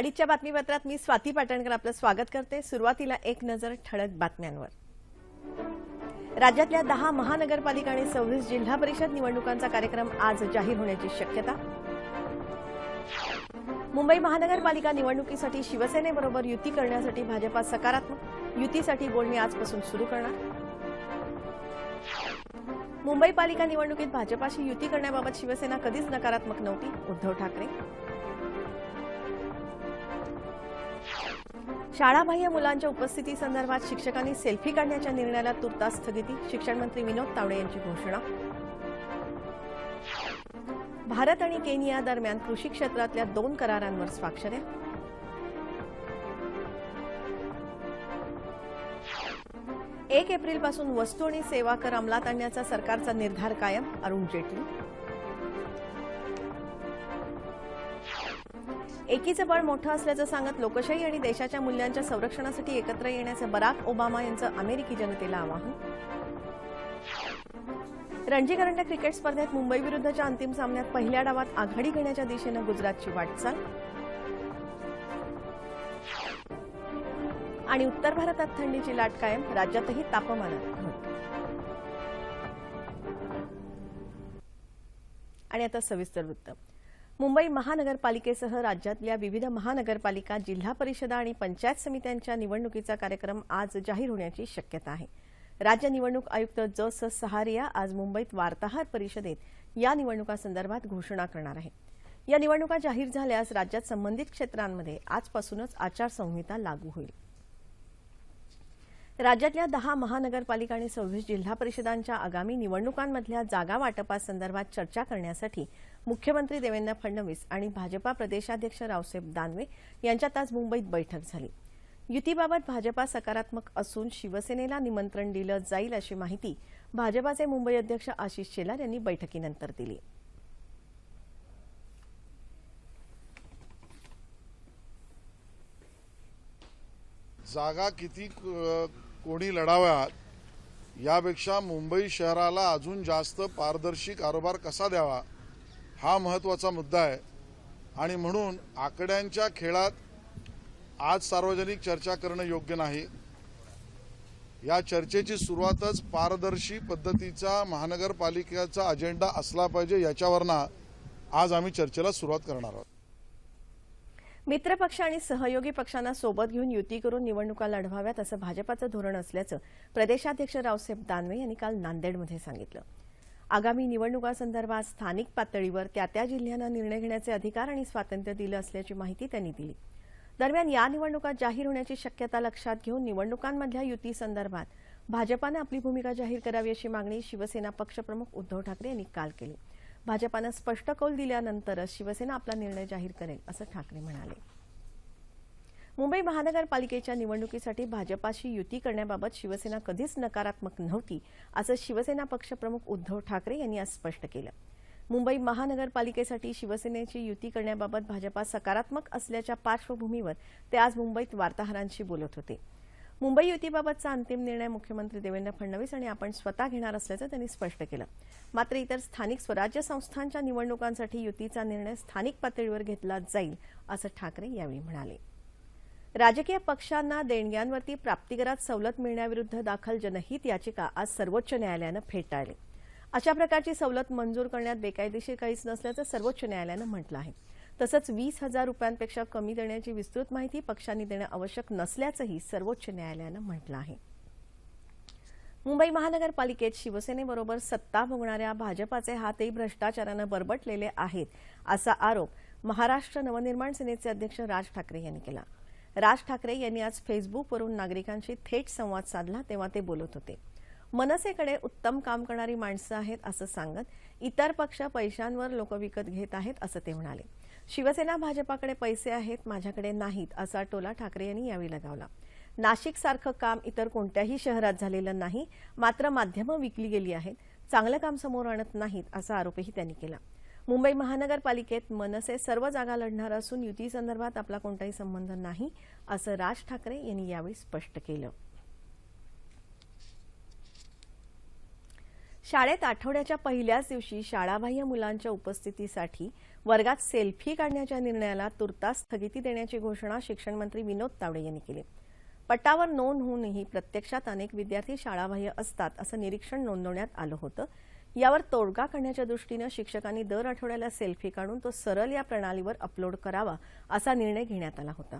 नमस्कार अडीचच्या बातमीपत्रात मी स्वाती पाटणकर आपलं स्वागत करते. सुरुवातीला एक नजर ठळक बातम्यांवर. राज्यातल्या दहा महानगरपालिका आणि सव्वीस जिल्हा परिषद निवडणुकांचा कार्यक्रम आज जाहीर होण्याची शक्यता. मुंबई महानगरपालिका निवडणुकीसाठी शिवसेनेबरोबर युती करण्यासाठी भाजपा सकारात्मक. युतीसाठी बोलणी आजपासून सुरू करणार. मुंबई पालिका निवडणुकीत भाजपाशी युती करण्याबाबत शिवसेना कधीच नकारात्मक नव्हती उद्धव ठाकरे. शाळाबाह्य मुलांच्या उपस्थितीसंदर्भात शिक्षकांनी सेल्फी काढण्याच्या निर्णयाला तुर्तास स्थगिती. शिक्षण मंत्री विनोद तावडे यांची घोषणा. भारत आणि केनिया दरम्यान कृषी क्षेत्रातल्या दोन करारांवर स्वाक्षऱ्या. एक एप्रिलपासून वस्तू आणि सेवा कर अंमलात आणण्याचा सरकारचा निर्धार कायम. अरुण जेटली. एकीचं बळ मोठं असल्याचं सांगत लोकशाही आणि देशाच्या मूल्यांच्या संरक्षणासाठी एकत्र येण्याचं बराक ओबामा यांचं अमेरिकी जनतेला आवाहन. रणजी करंडक क्रिकेट स्पर्धेत मुंबई विरुद्धच्या अंतिम सामन्यात पहिल्या डावात आघाडी घेण्याच्या दिशेनं गुजरातची वाटचाल. आणि उत्तर भारतात थंडीची लाट कायम राज्यातही तापमानात घट आणि आता सविस्तर वृत्त. मुंबई महानगरपालिकेसह राज्यातल्या विविध महानगरपालिका जिल्हा परिषदा आणि पंचायत समित्यांच्या निवडणुकीचा कार्यक्रम आज जाहीर होण्याची शक्यता आहे. राज्य निवडणूक आयुक्त ज स सहारिया आज मुंबईत वार्ताहर परिषदेत या निवडणुकांसंदर्भात घोषणा करणार आहे या निवडणुका जाहीर झाल्यास राज्यात संबंधित क्षेत्रांमध्ये आजपासूनच आचारसंहिता लागू होईल. राज्यातल्या दहा महानगरपालिका आणि सव्वीस जिल्हा परिषदांच्या आगामी निवडणुकांमधल्या जागा वाटपासंदर्भात चर्चा करण्यासाठी मुख्यमंत्री देवेंद्र फडणवीस आणि भाजपा प्रदेशाध्यक्ष रावसाहेब दानवे यांच्यात आज मुंबईत बैठक झाली. युतीबाबत भाजपा सकारात्मक असून शिवसेनेला निमंत्रण दिलं जाईल अशी माहिती भाजपाचे मुंबई अध्यक्ष आशिष शेलार यांनी बैठकीनंतर दिली. जागा किती कोणी लढाव्यात यापेक्षा मुंबई शहराला अजून जास्त पारदर्शी कारोबार कसा द्यावा हा महत्त्वाचा मुद्दा आहे. आणि म्हणून आकड्यांच्या खेळात आज सार्वजनिक चर्चा करणं योग्य नाही. या चर्चेची सुरुवातच पारदर्शी पद्धतीचा महानगरपालिकेचा अजेंडा असला पाहिजे याच्यावरनं आज आम्ही चर्चेला सुरुवात करणार आहोत. मित्रपक्ष आणि सहयोगी पक्षांना सोबत घेऊन युती करून निवडणुका लढवाव्यात असं भाजपाचं धोरण असल्याचं प्रदेशाध्यक्ष रावसाहेब दानवे यांनी काल नांदेडमध्ये सांगितलं. आगामी निवडणुकांसंदर्भात स्थानिक पातळीवर त्या त्या जिल्ह्यांना निर्णय घेण्याचे अधिकार आणि स्वातंत्र्य दिलं असल्याची माहिती त्यांनी दिली. दरम्यान या निवडणुका जाहीर होण्याची शक्यता लक्षात घेऊन निवडणुकांमधल्या युतीसंदर्भात भाजपानं आपली भूमिका जाहीर करावी अशी मागणी शिवसेना पक्षप्रमुख उद्धव ठाकरे यांनी काल केली. भाजपानं स्पष्ट कौल दिल्यानंतरच शिवसेना आपला निर्णय जाहीर करेल असं ठाकरे म्हणाले. मुंबई महानगरपालिकेच्या निवडणुकीसाठी भाजपाशी युती करण्याबाबत शिवसेना कधीच नकारात्मक नव्हती असं शिवसेना पक्षप्रमुख उद्धव ठाकरे यांनी आज स्पष्ट केलं. मुंबई महानगरपालिकेसाठी शिवसेनेची युती करण्याबाबत भाजपा सकारात्मक असल्याच्या पार्श्वभूमीवर ते आज मुंबईत वार्ताहरांशी बोलत होते. मुंबई युतीबाबतचा अंतिम निर्णय मुख्यमंत्री देवेंद्र फडणवीस आणि आपण स्वतः घेणार असल्याचं त्यांनी स्पष्ट केलं. मात्र इतर स्थानिक स्वराज्य संस्थांच्या निवडणुकांसाठी युतीचा निर्णय स्थानिक पातळीवर घेतला जाईल असं ठाकरे यावेळी म्हणाले. राजकीय पक्षांना देणग्यांवरती प्राप्तिकरात सवलत मिळण्याविरुद्ध दाखल जनहित याचिका आज सर्वोच्च न्यायालयानं फेटाळली. अशा प्रकारची सवलत मंजूर करण्यात बेकायदेशीर काहीच नसल्याचं सर्वोच्च न्यायालयानं म्हटलं आहे. तसंच वीस हजार रुपयांपेक्षा कमी देण्याची विस्तृत माहिती पक्षांनी देणं आवश्यक नसल्याचंही सर्वोच्च न्यायालयानं म्हटलं आहे. मुंबई महानगरपालिकेत शिवसेनेबरोबर सत्ता भोगणाऱ्या भाजपाचे हातही भ्रष्टाचारानं बरबटलेले आहेत असा आरोप महाराष्ट्र नवनिर्माण सेनेचे अध्यक्ष राज ठाकरे यांनी केला. राज ठाकरे यांनी आज फेसबुकवरून नागरिकांशी थेट संवाद साधला तेव्हा ते बोलत होते. मनसेकडे उत्तम काम करणारी माणसं आहेत असं सांगत इतर पक्ष पैशांवर लोक विकत घेत आहेत असं ते म्हणाले. शिवसेना भाजपाकडे पैसे आहेत माझ्याकडे नाहीत असा टोला ठाकरे यांनी यावेळी लगावला. नाशिक सारखं काम इतर कोणत्याही शहरात झालेलं नाही मात्र माध्यमं विकली गेली आहेत चांगलं काम समोर आणत नाहीत असा आरोपही त्यांनी केला. मुंबई महानगरपालिकेत मनसे सर्व जागा लढणार असून युतीसंदर्भात आपला कोणताही संबंध नाही असं राज ठाकरे यांनी यावेळी स्पष्ट केलं. शाळेत आठवड्याच्या पहिल्याच दिवशी शाळाबाह्य मुलांच्या उपस्थितीसाठी वर्गात सेल्फी काढण्याच्या निर्णयाला तुर्तास स्थगिती देण्याची घोषणा शिक्षण मंत्री विनोद तावडे यांनी केली. पटावर नोंद होऊनही प्रत्यक्षात अनेक विद्यार्थी शाळाबाह्य असतात असं निरीक्षण नोंदवण्यात आलं होतं. यावर तोडगा काढण्याच्या दृष्टीनं शिक्षकांनी दर आठवड्याला सेल्फी काढून तो सरळ या प्रणालीवर अपलोड करावा असा निर्णय घेण्यात आला होता.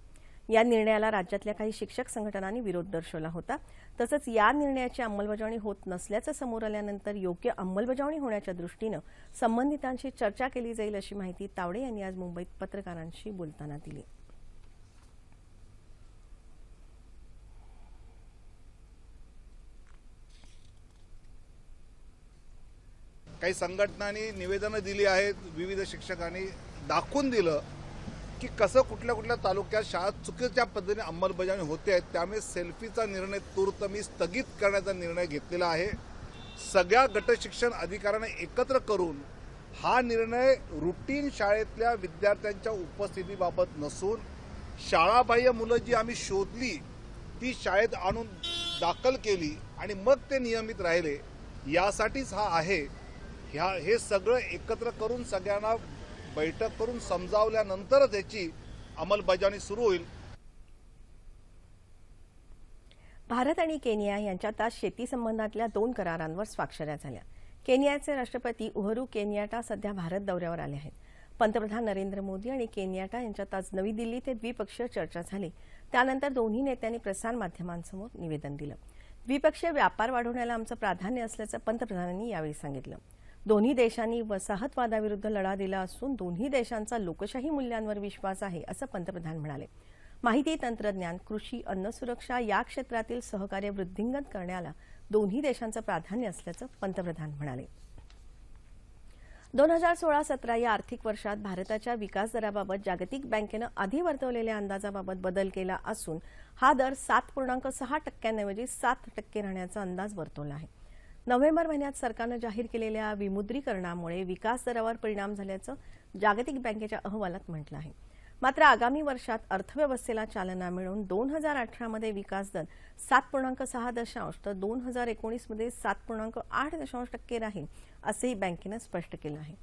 या निर्णयाला राज्यातल्या काही शिक्षक संघटनांनी विरोध दर्शवला होता. तसंच या निर्णयाची अंमलबजावणी होत नसल्याचं समोर आल्यानंतर योग्य अंमलबजावणी होण्याच्या दृष्टीनं संबंधितांशी चर्चा केली जाईल अशी माहिती तावडे यांनी आज मुंबईत पत्रकारांशी बोलताना दिली. काही संघटनांनी निवेदनं दिली आहेत विविध शिक्षकांनी दाखवून दिलं. की कसं कुठल्या कुठल्या तालुक्यात शाळा चुकीच्या पद्धतीने अंमलबजावणी होते आहे त्यामुळे सेल्फीचा निर्णय तूर्त मी स्थगित करण्याचा निर्णय घेतलेला आहे. सगळ्या गटशिक्षण अधिकाऱ्यांना एकत्र करून हा निर्णय रुटीन शाळेतल्या विद्यार्थ्यांच्या उपस्थितीबाबत नसून शाळाबाह्य मुलं जी आम्ही शोधली ती शाळेत आणून दाखल केली आणि मग ते नियमित राहिले यासाठीच हा आहे. ह्या हे सगळं एकत्र करून सगळ्यांना बैठक करून समजावल्यानंतरच याची अंमलबजावणी सुरू होईल. भारत आणि केनिया यांच्यात आज शेती संबंधातल्या दोन करारांवर स्वाक्षऱ्या झाल्या. केनियाचे राष्ट्रपती उहरू केनियाटा सध्या भारत दौऱ्यावर आले आहेत. पंतप्रधान नरेंद्र मोदी आणि केनियाटा यांच्यात आज नवी दिल्ली ते द्विपक्षीय चर्चा झाली. त्यानंतर दोन्ही नेत्यांनी प्रसारमाध्यमांसमोर निवेदन दिलं. द्विपक्षीय व्यापार वाढवण्याला आमचं प्राधान्य असल्याचं पंतप्रधानांनी यावेळी सांगितलं. दोन्ही देशांनी वसाहतवादाविरुद्ध लढा दिला असून दोन्ही देशांचा लोकशाही मूल्यांवर विश्वास आहे असं पंतप्रधान म्हणाले. माहिती तंत्रज्ञान कृषी अन्न सुरक्षा या क्षेत्रातील सहकार्य वृद्धिंगत करण्याला दोन्ही देशांचं प्राधान्य असल्याचं पंतप्रधान म्हणाले. दोन हजार सोळा सतरा या आर्थिक वर्षात भारताच्या विकास दराबाबत जागतिक बँकेनं आधी वर्तवलेल्या अंदाजाबाबत बदल केला असून हा दर सात पूर्णांक सहा टक्क्यांऐवजी सात टक्के राहण्याचा अंदाज वर्तवला आहे. नोव्हेंबर महिन्यात सरकारनं जाहीर केलेल्या विमुद्रीकरणामुळे विकास दरावर परिणाम झाल्याचं जागतिक बँकेच्या अहवालात म्हटलं आहे. मात्र आगामी वर्षात अर्थव्यवस्थेला चालना मिळून दोन हजार अठरामध्ये विकास दर सात पूर्णांक सहा दशांश तर दोन हजार एकोणीसमध्ये सात पूर्णांक आठ दशांश टक्के राहील असंही बँकेनं स्पष्ट केलं आहे.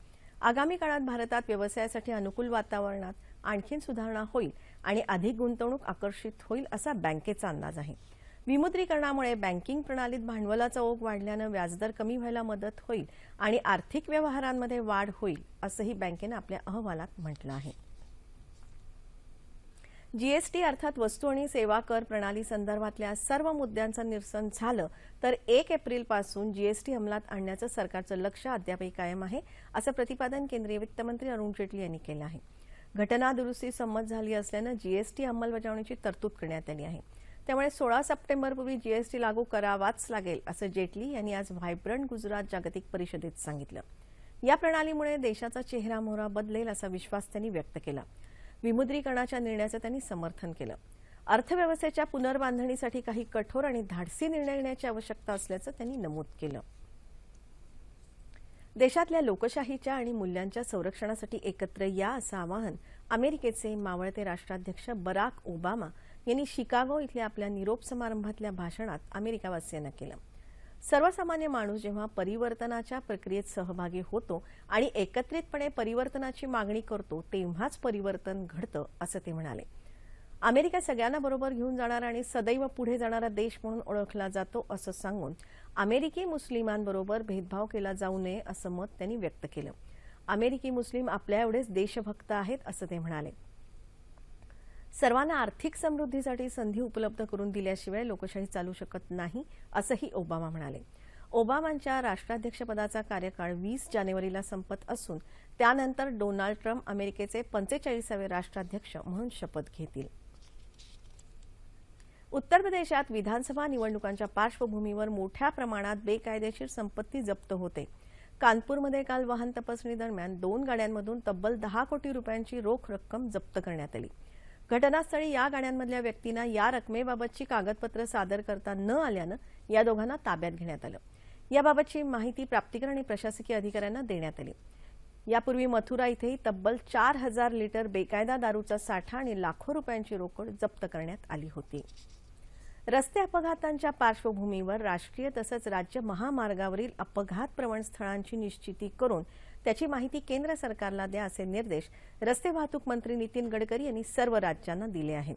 आगामी काळात भारतात व्यवसायासाठी अनुकूल वातावरणात आणखीन सुधारणा होईल आणि अधिक गुंतवणूक आकर्षित होईल असा बँकेचा अंदाज आहे. विमुद्रीकरणामुळे बँकिंग प्रणालीत भांडवलाचा ओघ वाढल्यानं व्याजदर कमी व्हायला मदत होईल आणि आर्थिक व्यवहारांमध्ये वाढ होईल असंही बँकेनं आपल्या अहवालात म्हटलं आहे. जीएसटी अर्थात वस्तू आणि सेवा कर प्रणाली संदर्भातल्या सर्व मुद्द्यांचं निरसन झालं तर एक एप्रिलपासून जीएसटी अंमलात आणण्याचं सरकारचं लक्ष अद्यापही कायम आहे असं प्रतिपादन केंद्रीय वित्तमंत्री अरुण जेटली यांनी केलं आहे. घटना दुरुस्ती संमत झाली असल्यानं जीएसटी अंमलबजावणीची तरतूद करण्यात आली आहे. त्यामुळे सोळा सप्टेंबरपूर्वी जीएसटी लागू करावाच लागेल असं जेटली यांनी आज व्हायब्रंट गुजरात जागतिक परिषदेत सांगितलं. या प्रणालीमुळे देशाचा चेहरा मोहरा बदलेल असा विश्वास त्यांनी व्यक्त केला. विमुद्रीकरणाच्या निर्णयाचं त्यांनी समर्थन केलं. अर्थव्यवस्थेच्या पुनर्बांधणीसाठी काही कठोर आणि धाडसी निर्णय घेण्याची आवश्यकता असल्याचं त्यांनी नमूद केलं. देशातल्या लोकशाहीच्या आणि मूल्यांच्या संरक्षणासाठी एकत्र या असं आवाहन अमेरिकेचे मावळते राष्ट्राध्यक्ष बराक ओबामा यांनी शिकागो इथल्या आपल्या निरोप समारंभातल्या भाषणात अमेरिकावासियांना केलं. सर्वसामान्य माणूस जेव्हा परिवर्तनाच्या प्रक्रियेत सहभागी होतो आणि एकत्रितपणे परिवर्तनाची मागणी करतो तेव्हाच परिवर्तन घडतं असं ते म्हणाले. अमेरिका सगळ्यांना बरोबर घेऊन जाणारा आणि सदैव पुढे जाणारा देश म्हणून ओळखला जातो असं सांगून अमेरिकी मुस्लिमांबरोबर भेदभाव केला जाऊ नये असं मत त्यांनी व्यक्त केलं. अमेरिकी मुस्लिम आपल्या एवढेच देशभक्त आहेत असं ते म्हणाले. सर्वांना आर्थिक समृद्धीसाठी संधी उपलब्ध करून दिल्याशिवाय लोकशाही चालू शकत नाही असंही ओबामा म्हणाले. ओबामांच्या राष्ट्राध्यक्षपदाचा कार्यकाळ वीस जानेवारीला संपत असून त्यानंतर डोनाल्ड ट्रम्प अमेरिकेचे पंचेचाळीसावे राष्ट्राध्यक्ष म्हणून शपथ घेतील. उत्तर प्रदेशात विधानसभा निवडणुकांच्या पार्श्वभूमीवर मोठ्या प्रमाणात बेकायदेशीर संपत्ती जप्त होते. कानपूरमध्ये काल वाहन तपासणी दरम्यान दोन गाड्यांमधून तब्बल दहा कोटी रुपयांची रोख रक्कम जप्त करण्यात आली. घटनास्थळी या गाड्यांमधल्या व्यक्तींना या रकमेबाबतची कागदपत्र सादर करता न आल्यानं या दोघांना ताब्यात घेण्यात आलं. याबाबतची माहिती प्राप्तिकर आणि प्रशासकीय अधिकाऱ्यांना देण्यात आली. यापूर्वी मथुरा इथेही तब्बल चार हजार लिटर बेकायदा दारूचा साठा आणि लाखो रुपयांची रोकड जप्त करण्यात आली होती. रस्ते अपघातांच्या पार्श्वभूमीवर राष्ट्रीय तसंच राज्य महामार्गावरील अपघात प्रवण स्थळांची निश्चिती करून त्याची माहिती केंद्र सरकारला द्या असे निर्देश रस्ते वाहतूक मंत्री नितीन गडकरी यांनी सर्व राज्यांना दिले आहेत.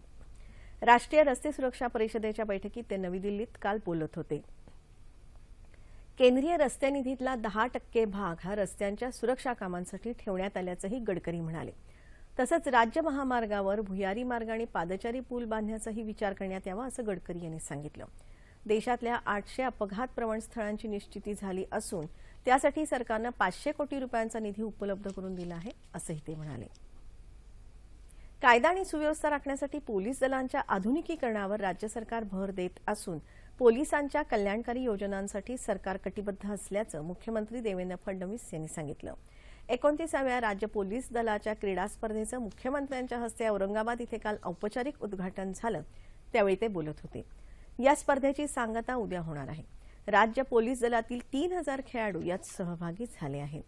राष्ट्रीय रस्ते सुरक्षा परिषदेच्या बैठकीत ते नवी दिल्लीत काल बोलत होते. केंद्रीय रस्ते निधीतला दहा टक्के भाग हा रस्त्यांच्या सुरक्षा कामांसाठी ठेवण्यात आल्याचंही गडकरी म्हणाले. तसंच राज्य महामार्गावर भुयारी मार्ग आणि पादचारी पूल बांधण्याचाही विचार करण्यात यावा असं गडकरी यांनी सांगितलं. देशातल्या आठशे अपघात प्रवण स्थळांची निश्चिती झाली असून त्यासाठी सरकारनं पाचशे कोटी रुपयांचा निधी उपलब्ध करून दिला आहे असंही ते म्हणाले. कायदा आणि सुव्यवस्था राखण्यासाठी पोलीस दलांच्या आधुनिकीकरणावर राज्य सरकार भर देत असून पोलिसांच्या कल्याणकारी योजनांसाठी सरकार कटिबद्ध असल्याचं मुख्यमंत्री देवेंद्र फडणवीस यांनी सांगितलं. एकोणतीसाव्या राज्य पोलीस दलाच्या क्रीडा स्पर्धेचं मुख्यमंत्र्यांच्या हस्ते औरंगाबाद इथे काल औपचारिक उद्घाटन झालं त्यावेळी ते बोलत होते. या स्पर्धेची सांगता उद्या होणार आहे. राज्य पोलीस दलातील तीन हजार खेळाडू यात सहभागी झाले आहेत.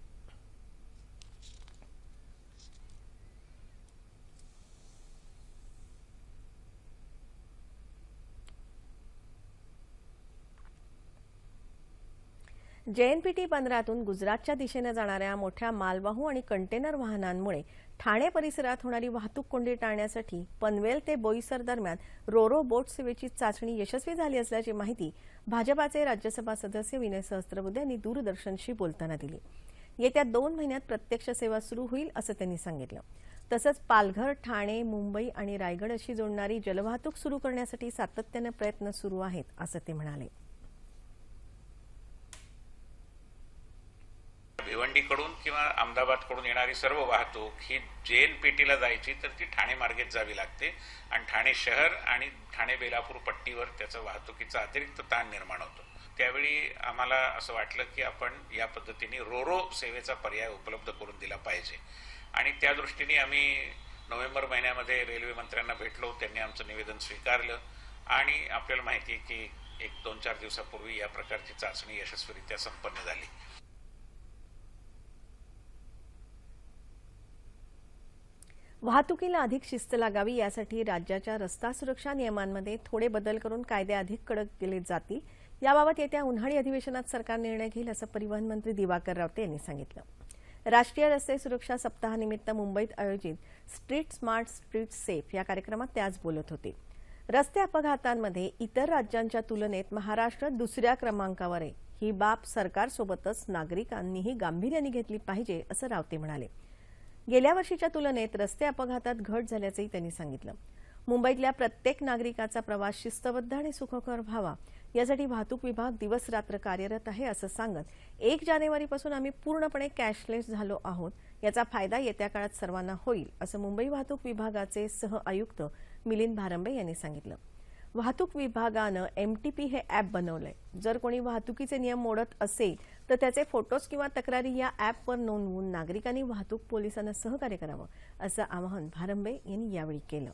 जेएनपीटी बंदरातून गुजरातच्या दिशेनं जाणाऱ्या मोठ्या मालवाहू आणि कंटेनर वाहनांमुळे ठाणे परिसरात होणारी वाहतूक कोंडी टाळण्यासाठी पनवेल ते बोईसर दरम्यान रोरो बोट सेवेची चाचणी यशस्वी झाली असल्याची माहिती भाजपाचे राज्यसभा सदस्य विनय सहस्त्रबुद्धे यांनी दूरदर्शनशी बोलताना दिली. येत्या दोन महिन्यात प्रत्यक्ष सेवा सुरू होईल असं त्यांनी सांगितलं. तसंच पालघर ठाणे मुंबई आणि रायगड अशी जोडणारी जलवाहतूक सुरू करण्यासाठी सातत्यानं प्रयत्न सुरू आहेत असं ते म्हणाले. भिवंडीकडून किंवा अहमदाबादकडून येणारी सर्व वाहतूक ही जेएनपीटीला जायची तर ती ठाणे मार्गेत जावी लागते. आणि ठाणे शहर आणि ठाणे बेलापूर पट्टीवर त्याचा वाहतुकीचा अतिरिक्त ताण निर्माण होतो. त्यावेळी आम्हाला असं वाटलं की आपण या पद्धतीने रोरो सेवेचा पर्याय उपलब्ध करून दिला पाहिजे. आणि त्या दृष्टीने आम्ही नोव्हेंबर महिन्यामध्ये रेल्वे मंत्र्यांना भेटलो त्यांनी आमचं निवेदन स्वीकारलं आणि आपल्याला माहिती आहे की एक दोन चार दिवसापूर्वी या प्रकारची चाचणी यशस्वीरित्या संपन्न झाली. वाहतुकीला अधिक शिस्त लागावी यासाठी राज्याच्या रस्ता सुरक्षा नियमांमध्ये थोडे बदल करून कायदे अधिक कडक केले जातील. याबाबत येत्या उन्हाळी अधिवेशनात सरकार निर्णय घेईल असं परिवहन मंत्री दिवाकर रावते यांनी सांगितलं. राष्ट्रीय रस्ते सुरक्षा सप्ताहानिमित्त मुंबईत आयोजित स्ट्रीट स्मार्ट स्ट्रीट सेफ या कार्यक्रमात ते आज बोलत होते. रस्ते अपघातांमध्ये इतर राज्यांच्या तुलनेत महाराष्ट्र दुसऱ्या क्रमांकावर आहे. ही बाब सरकारसोबतच नागरिकांनीही गांभीर्याने घेतली पाहिजे असं रावते म्हणाले. गेल्या वर्षीच्या तुलनेत रस्ते अपघातात घट झाल्याचंही त्यांनी सांगितलं. मुंबईतल्या प्रत्येक नागरिकाचा प्रवास शिस्तबद्ध आणि सुखकर व्हावा यासाठी वाहतूक विभाग दिवस रात्र कार्यरत आहे असं सांगत एक जानेवारीपासून आम्ही पूर्णपणे कॅशलेस झालो आहोत याचा फायदा येत्या काळात सर्वांना होईल असं मुंबई वाहतूक विभागाचे सह आयुक्त मिलिंद भारंबे यांनी सांगितलं. वाहतूक विभागानं एमटीपी हे अॅप बनवलंय. जर कोणी वाहतुकीचे नियम मोडत असेल तर त्याचे फोटोज किंवा तक्रारी या ॲपवर नोंदवून नागरिकांनी वाहतूक पोलिसांना सहकार्य करावं असं आवाहन भारंबे यांनी यावेळी केलं.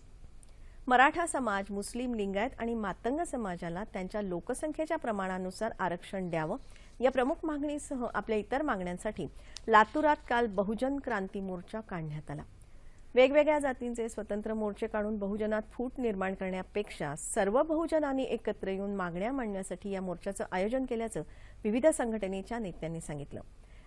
मराठा समाज मुस्लिम लिंगायत आणि मातंग समाजाला त्यांच्या लोकसंख्येच्या प्रमाणानुसार आरक्षण द्यावं या प्रमुख मागणीसह आपल्या इतर मागण्यांसाठी लातूरात काल बहुजन क्रांती मोर्चा काढण्यात आला. वेगवेगळ्या जातींचे स्वतंत्र मोर्चे काढून बहुजनात फूट निर्माण करण्यापेक्षा सर्व बहुजनांनी एकत्र येऊन मागण्या मांडण्यासाठी या मोर्चाचं आयोजन केल्याचं विविध संघटनेच्या नेत्यांनी सांगितलं.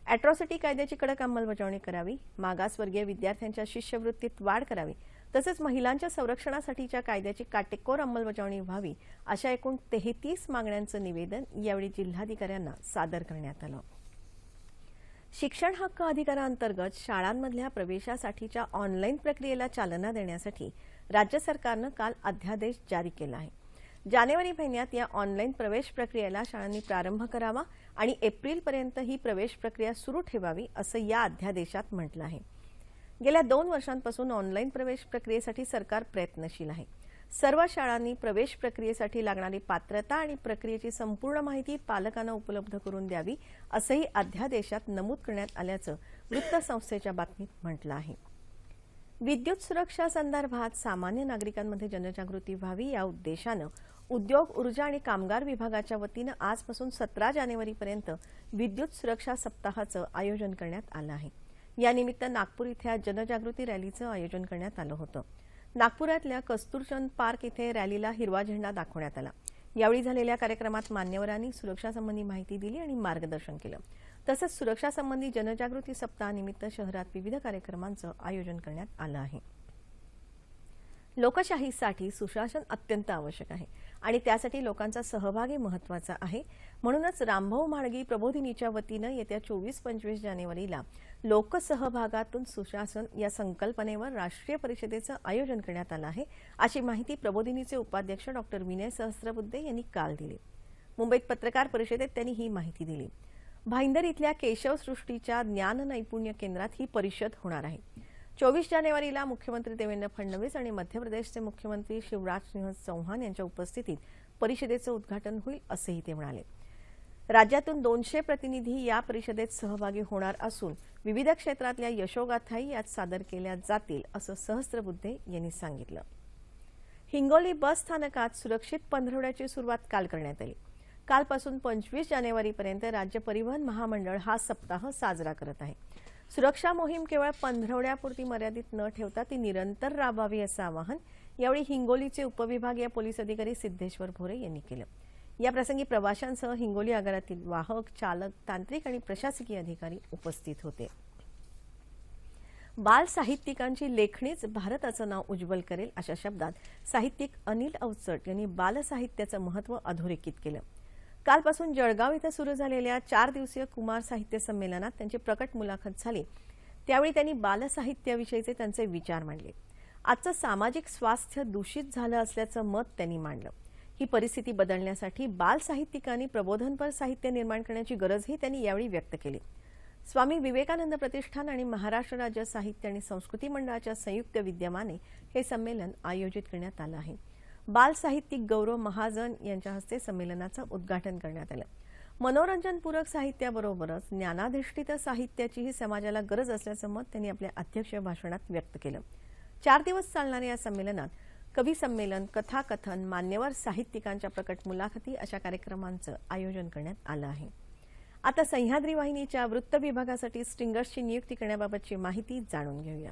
अॅट्रॉसिटी कायद्याची कडक अंमलबजावणी करावी मागासवर्गीय विद्यार्थ्यांच्या शिष्यवृत्तीत वाढ करावी तसंच महिलांच्या संरक्षणासाठीच्या कायद्याची काटेकोर अंमलबजावणी व्हावी अशा एकूण तेहतीस मागण्यांचं निवेदन यावेळी जिल्हाधिकाऱ्यांना सादर करण्यात आलं. शिक्षण हक्क अधिकारांतर्गत शाळांमधल्या प्रवेशासाठीच्या ऑनलाईन प्रक्रियेला चालना देण्यासाठी राज्य सरकारनं काल अध्यादेश जारी केला आहे. जानेवारी महिन्यात या ऑनलाईन प्रवेश प्रक्रियेला शाळांनी प्रारंभ करावा आणि एप्रिलपर्यंत ही प्रवेश प्रक्रिया सुरू ठेवावी असं या अध्यादेशात म्हटलं आहे. गेल्या दोन वर्षांपासून ऑनलाईन प्रवेश प्रक्रियेसाठी सरकार प्रयत्नशील आहे. सर्व शाळांनी प्रवेश प्रक्रियेसाठी लागणारी पात्रता आणि प्रक्रियेची संपूर्ण माहिती पालकांना उपलब्ध करून द्यावी असंही अध्यादेशात नमूद करण्यात आल्याचं वृत्तसंस्थेच्या बातमीत म्हटलं आहे. विद्युत सुरक्षा संदर्भात सामान्य नागरिकांमध्ये जनजागृती व्हावी या उद्देशानं उद्योग ऊर्जा आणि कामगार विभागाच्या वतीनं आजपासून सतरा जानेवारीपर्यंत विद्युत सुरक्षा सप्ताहाचं आयोजन करण्यात आलं आहे. यानिमित्त नागपूर इथल्या जनजागृती रॅलीचं आयोजन करण्यात आलं होतं. नागपुरातल्या कस्तुरचंद पार्क इथे रॅलीला हिरवा झेंडा दाखवण्यात आला. यावेळी झालेल्या कार्यक्रमात मान्यवरांनी सुरक्षासंबंधी माहिती दिली आणि मार्गदर्शन केलं. तसंच सुरक्षासंबंधी जनजागृती सप्ताहानिमित्त शहरात विविध कार्यक्रमांचं आयोजन करण्यात आलं आहे. लोकशाहीसाठी सुशासन अत्यंत आवश्यक आहे आणि त्यासाठी लोकांचा सहभागही महत्त्वाचा आहे. म्हणूनच रामभाऊ म्हाळगी प्रबोधिनीच्या वतीनं येत्या चोवीस पंचवीस जानेवारीला लोकसहभागातून सुशासन या संकल्पनेवर राष्ट्रीय परिषदेचं आयोजन करण्यात आलं आहे. अशी माहिती प्रबोधिनीचे उपाध्यक्ष डॉक्टर विनय सहस्रबुद्धे यांनी काल दिली. मुंबईत पत्रकार परिषदेत त्यांनी ही माहिती दिली. भाईंदर इथल्या केशवसृष्टीच्या ज्ञान नैपुण्य केंद्रात ही परिषद होणार आहे. चोवीस जानेवारीला मुख्यमंत्री देवेंद्र फडणवीस आणि मध्य प्रदेशचे मुख्यमंत्री शिवराज सिंह चौहान यांच्या उपस्थितीत परिषदेचं उद्घाटन होईल असंही ते म्हणाले. राज्यातून दोनशे प्रतिनिधी या परिषदेत सहभागी होणार असून विविध क्षेत्रातल्या यशोगाथाही यात सादर केल्या जातील असं सहस्त्रबुद्धे यांनी सांगितलं. हिंगोली बस स्थानकात सुरक्षित पंधरवड्याची सुरुवात काल करण्यात आली. कालपासून पंचवीस जानेवारीपर्यंत राज्य परिवहन महामंडळ हा सप्ताह साजरा करत आहे. सुरक्षा मोहीम केवळ पंधरवड्यापुरती मर्यादित न ठेवता ती निरंतर राबवावी असं आवाहन यावेळी हिंगोलीचे उपविभागीय पोलीस अधिकारी सिद्धेश्वर भोरे यांनी केलं. याप्रसंगी प्रवाशांसह हिंगोली आगारातील वाहक चालक तांत्रिक आणि प्रशासकीय अधिकारी उपस्थित होते. बाल साहित्यिकांची लेखणीच भारताचं नाव उज्ज्वल करेल अशा शब्दात साहित्यिक अनिल अवचट यांनी बालसाहित्याचं महत्त्व अधोरेखित केलं. कालपासून जळगाव इथं सुरू झालेल्या चार दिवसीय कुमार साहित्य संमेलनात त्यांची प्रकट मुलाखत झाली. त्यावेळी त्यांनी बालसाहित्याविषयीचे त्यांचे विचार मांडले. आजचं सामाजिक स्वास्थ्य दूषित झालं असल्याचं मत त्यांनी मांडलं. ही परिस्थिती बदलण्यासाठी बाल साहित्यिकांनी प्रबोधनपर साहित्य निर्माण करण्याची गरजही त्यांनी यावेळी व्यक्त केली. स्वामी विवेकानंद प्रतिष्ठान आणि महाराष्ट्र राज्य साहित्य आणि संस्कृती मंडळाच्या संयुक्त विद्यमाने हे संमेलन आयोजित करण्यात आलं आहे. बाल साहित्यिक गौरव महाजन यांच्या हस्ते संमेलनाचं उद्घाटन करण्यात आलं. मनोरंजनपूरक साहित्याबरोबरच ज्ञानाधिष्ठित साहित्याचीही समाजाला गरज असल्याचं मत त्यांनी आपल्या अध्यक्ष भाषणात व्यक्त केलं. चार दिवस चालणाऱ्या या संमेलनात कवी संमेलन कथाकथन मान्यवर साहित्यिकांच्या प्रकट मुलाखती अशा कार्यक्रमांचं आयोजन करण्यात आलं आहे. आता सह्याद्री वाहिनीच्या वृत्त विभागासाठी स्ट्रिंगर्सची नियुक्ती करण्याबाबतची माहिती जाणून घेऊया.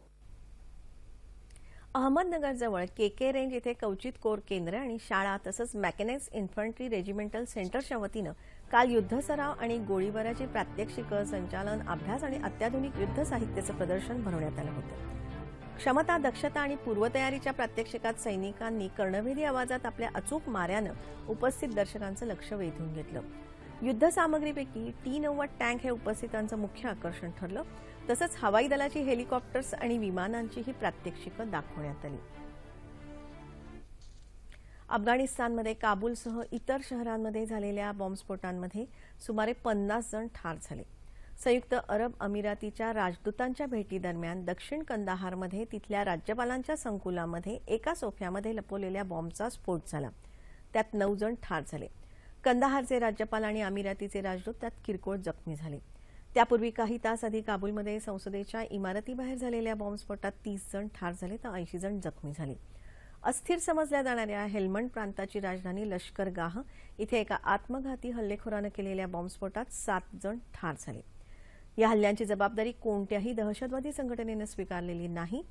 अहमदनगरजवळ के के रेंज इथे कवचित कोर केंद्र आणि शाळा तसंच मॅकेनाइज इन्फंट्री रेजिमेंटल सेंटरच्या वतीनं काल युद्ध सराव आणि गोळीबाराची प्रात्यक्षिकं संचालन अभ्यास आणि अत्याधुनिक युद्ध साहित्याचं प्रदर्शन भरवण्यात आलं होतं. क्षमता दक्षता आणि पूर्वतयारीच्या प्रात्यक्षिकात सैनिकांनी कर्णभेदी आवाजात आपल्या अचूक माऱ्यानं उपस्थित दर्शकांचं लक्ष वेधून घेतलं. युद्ध सामग्रीपैकी टी नव्वद टँक हे उपस्थितांचं मुख्य आकर्षण ठरलं. तसंच हवाई दलाची हेलिकॉप्टर्स आणि विमानांचीही प्रात्यक्षिकं दाखवण्यात आली. अफगाणिस्तानमध्ये काबूलसह इतर शहरांमध्ये झालेल्या बॉम्बस्फोटांमध्ये सुमारे पन्नास जण ठार झाले. संयुक्त अरब अमिरातीच्या राजदूतांच्या भेटीदरम्यान दक्षिण कंदाहारमध्ये तिथल्या राज्यपालांच्या संकुलामध्ये एका सोफ्यामध्ये लपवलेल्या बॉम्बचा स्फोट झाला. त्यात नऊ जण ठार झाले. कंदाहारचे राज्यपाल आणि अमिरातीचे राजदूत त्यात किरकोळ जखमी झाले. त्यापूर्वी काही तास आधी काबूलमध्ये संसदेच्या इमारतीबाहेर झालेल्या बॉम्बस्फोटात तीस जण ठार झाले तर ऐंशी जण जखमी झाले. अस्थिर समजल्या जाणाऱ्या हेल्मंड प्रांताची राजधानी लष्करगाह इथे एका आत्मघाती हल्लेखोरानं केलेल्या बॉम्बस्फोटात सात जण ठार झाले. या हल्ल्यांची जबाबदारी कोणत्याही दहशतवादी संघटनेनं स्वीकारलेली नाही.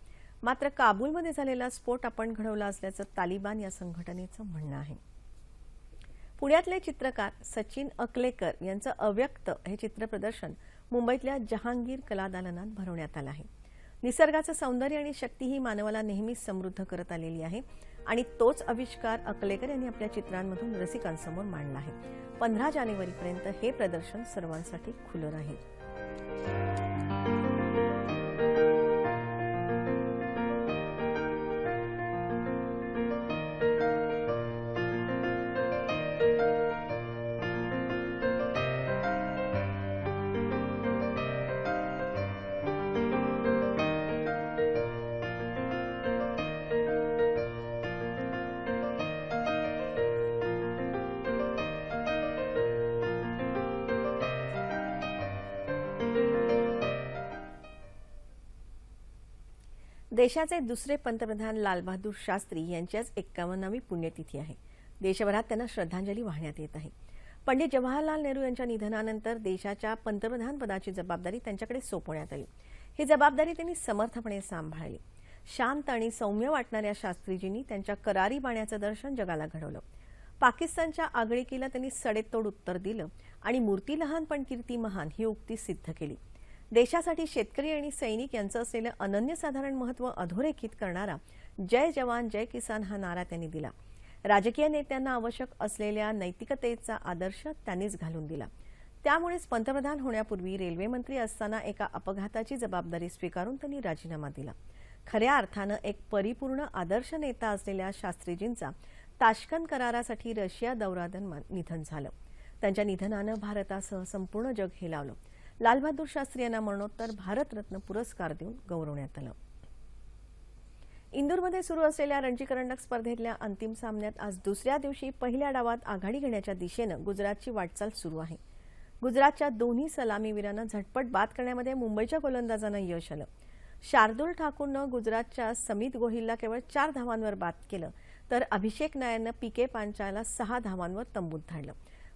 मात्र काबूलमध्ये झालेला स्फोट आपण घडवला असल्याचं तालिबान या संघटनेचं म्हणणं आहे. पुण्यातले चित्रकार सचिन अकलेकर यांचं अव्यक्त हे चित्रप्रदर्शन मुंबईतल्या जहांगीर कलादालनात भरवण्यात आलं आहे. निसर्गाचं सौंदर्य आणि शक्ती ही मानवाला नेहमीच समृद्ध करत आलेली आहे आणि तोच आविष्कार अकलेकर यांनी आपल्या चित्रांमधून रसिकांसमोर मांडला आहे. पंधरा जानेवारीपर्यंत हे प्रदर्शन सर्वांसाठी खुलं राहील. देशाचे दुसरे पंतप्रधान लालबहादूर शास्त्री यांच्याच एक्कावन्नावी पुण्यतिथी आहे. देशभरात त्यांना श्रद्धांजली वाहण्यात येत आहे. पंडित जवाहरलाल नेहरू यांच्या निधनानंतर देशाच्या पंतप्रधान पदाची जबाबदारी त्यांच्याकडे सोपवण्यात आली. ही जबाबदारी त्यांनी समर्थपणे सांभाळली. शांत आणि सौम्य वाटणाऱ्या शास्त्रीजींनी त्यांच्या करारी बाण्याचं दर्शन जगाला घडवलं. पाकिस्तानच्या आगळीकीला त्यांनी सडेतोड उत्तर दिलं आणि मूर्ती लहान पण कीर्ती महान ही उक्ती सिद्ध केली. देशासाठी शेतकरी आणि सैनिक यांचं असलेलं अनन्यसाधारण महत्त्व अधोरेखित करणारा जय जवान जय किसान हा नारा त्यांनी दिला. राजकीय नेत्यांना आवश्यक असलेल्या नैतिकतेचा आदर्श त्यांनीच घालून दिला. त्यामुळेच पंतप्रधान होण्यापूर्वी रेल्वे मंत्री असताना एका अपघाताची जबाबदारी स्वीकारून त्यांनी राजीनामा दिला. खऱ्या अर्थानं एक परिपूर्ण आदर्श नेता असलेल्या शास्त्रीजींचा ताश्कंद करारासाठी रशिया दौऱ्यादरम्यान निधन झालं. त्यांच्या निधनानं भारतासह संपूर्ण जग हेलावलं. लालबहादूर शास्त्री यांना मरणोत्तर भारतरत्न पुरस्कार देऊन गौरवण्यात आलं. इंदूरमध्ये सुरू असलेल्या रणजी करंडक स्पर्धेतल्या अंतिम सामन्यात आज दुसऱ्या दिवशी पहिल्या डावात आघाडी घेण्याच्या दिशेनं गुजरातची वाटचाल सुरू आहे. गुजरातच्या दोन्ही सलामीवीरांना झटपट बाद करण्यामध्ये मुंबईच्या गोलंदाजांना यश आलं. शार्दुल ठाकूरनं गुजरातच्या समित गोहिलला केवळ चार धावांवर बाद केलं तर अभिषेक नायरनं पीके पांचाळला सहा धावांवर तंबूत धाडलं.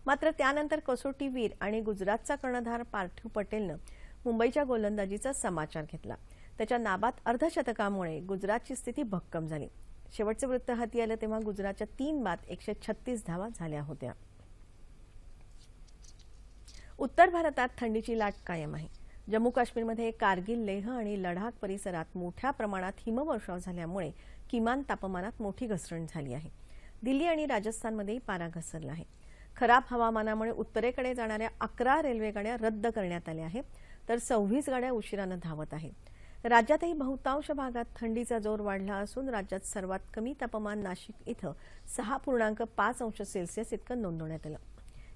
मात्र त्यानंतर कसोटीवीर आणि गुजरातचा कर्णधार पार्थिव पटेलनं मुंबईच्या गोलंदाजीचा समाचार घेतला. त्याच्या नाबाद अर्धशतकामुळे गुजरातची स्थिती भक्कम झाली. शेवटचं वृत्त हाती आलं तेव्हा गुजरातच्या तीन बाद एकशे छत्तीस धावा झाल्या होत्या. उत्तर भारतात थंडीची लाट कायम आहे. जम्मू काश्मीरमध्ये कारगिल लेह आणि लडाख परिसरात मोठ्या प्रमाणात हिमवर्षाव झाल्यामुळे किमान तापमानात मोठी घसरण झाली आहे. दिल्ली आणि राजस्थानमध्येही पारा घसरला आहे. खराब हवामानामुळे उत्तरेकडे जाणाऱ्या अकरा रेल्वेगाड्या रद्द करण्यात आल्या आहेत. तर सव्वीस गाड्या उशिरानं धावत आहेत. राज्यातही बहुतांश भागात थंडीचा जोर वाढला असून राज्यात सर्वात कमी तापमान नाशिक इथं सहा पूर्णांक पाच अंश सेल्सिअस इतकं नोंदवण्यात आलं.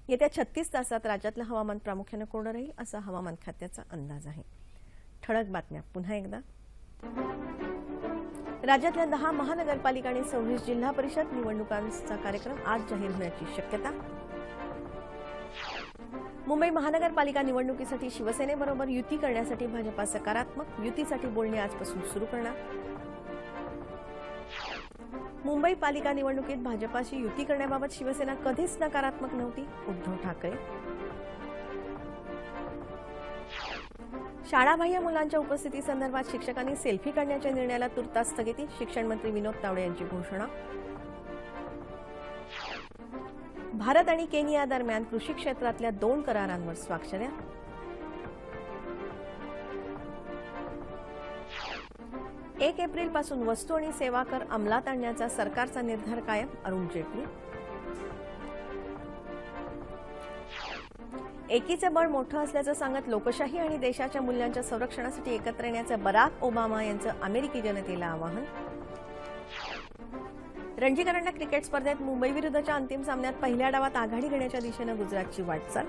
येत्या छत्तीस तासात राज्यातलं हवामान प्रामुख्यानं कोरडं राहील असा हवामान खात्याचा अंदाज आहे. ठळक बातम्या. पुन्हा एकदा. राज्यातल्या दहा महानगरपालिका आणि सव्वीस जिल्हा परिषद निवडणुकांचा कार्यक्रम आज जाहीर होण्याची शक्यता मुंबई महानगरपालिका निवडणुकीसाठी शिवसेनेबरोबर युती करण्यासाठी भाजपा सकारात्मक युतीसाठी बोलणी आजपासून सुरू करणार. मुंबई पालिका निवडणुकीत भाजपाशी युती करण्याबाबत शिवसेना कधीच नकारात्मक नव्हती उद्धव ठाकरे. शाळाबाह्य मुलांच्या उपस्थितीसंदर्भात शिक्षकांनी सेल्फी काढण्याच्या निर्णयाला तुर्तास स्थगिती शिक्षण मंत्री विनोद तावडे यांची घोषणा. भारत आणि केनिया दरम्यान कृषी क्षेत्रातल्या दोन करारांवर स्वाक्षऱ्या? एक एप्रिलपासून वस्तू आणि सेवा कर अंमलात आणण्याचा सरकारचा निर्धार कायम अरुण जेटली. एकीचं बळ मोठं असल्याचं सांगत लोकशाही आणि देशाच्या मूल्यांच्या संरक्षणासाठी एकत्र येण्याचं बराक ओबामा यांचं अमेरिकी जनतेला आवाहन. रणजी करंडक क्रिकेट स्पर्धेत मुंबई विरुद्धच्या अंतिम सामन्यात पहिल्या डावात आघाडी घेण्याच्या दिशेनं गुजरातची वाटचाल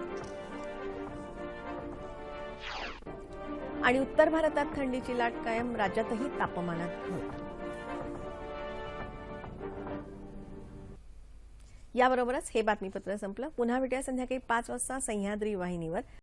आणि उत्तर भारतात थंडीची लाट कायम राज्यातही तापमानात घट. याबरोबरच हे बातमीपत्र संपलं. पुन्हा भेटूया संध्याकाळी पाच वाजता सह्याद्री वाहिनीवर.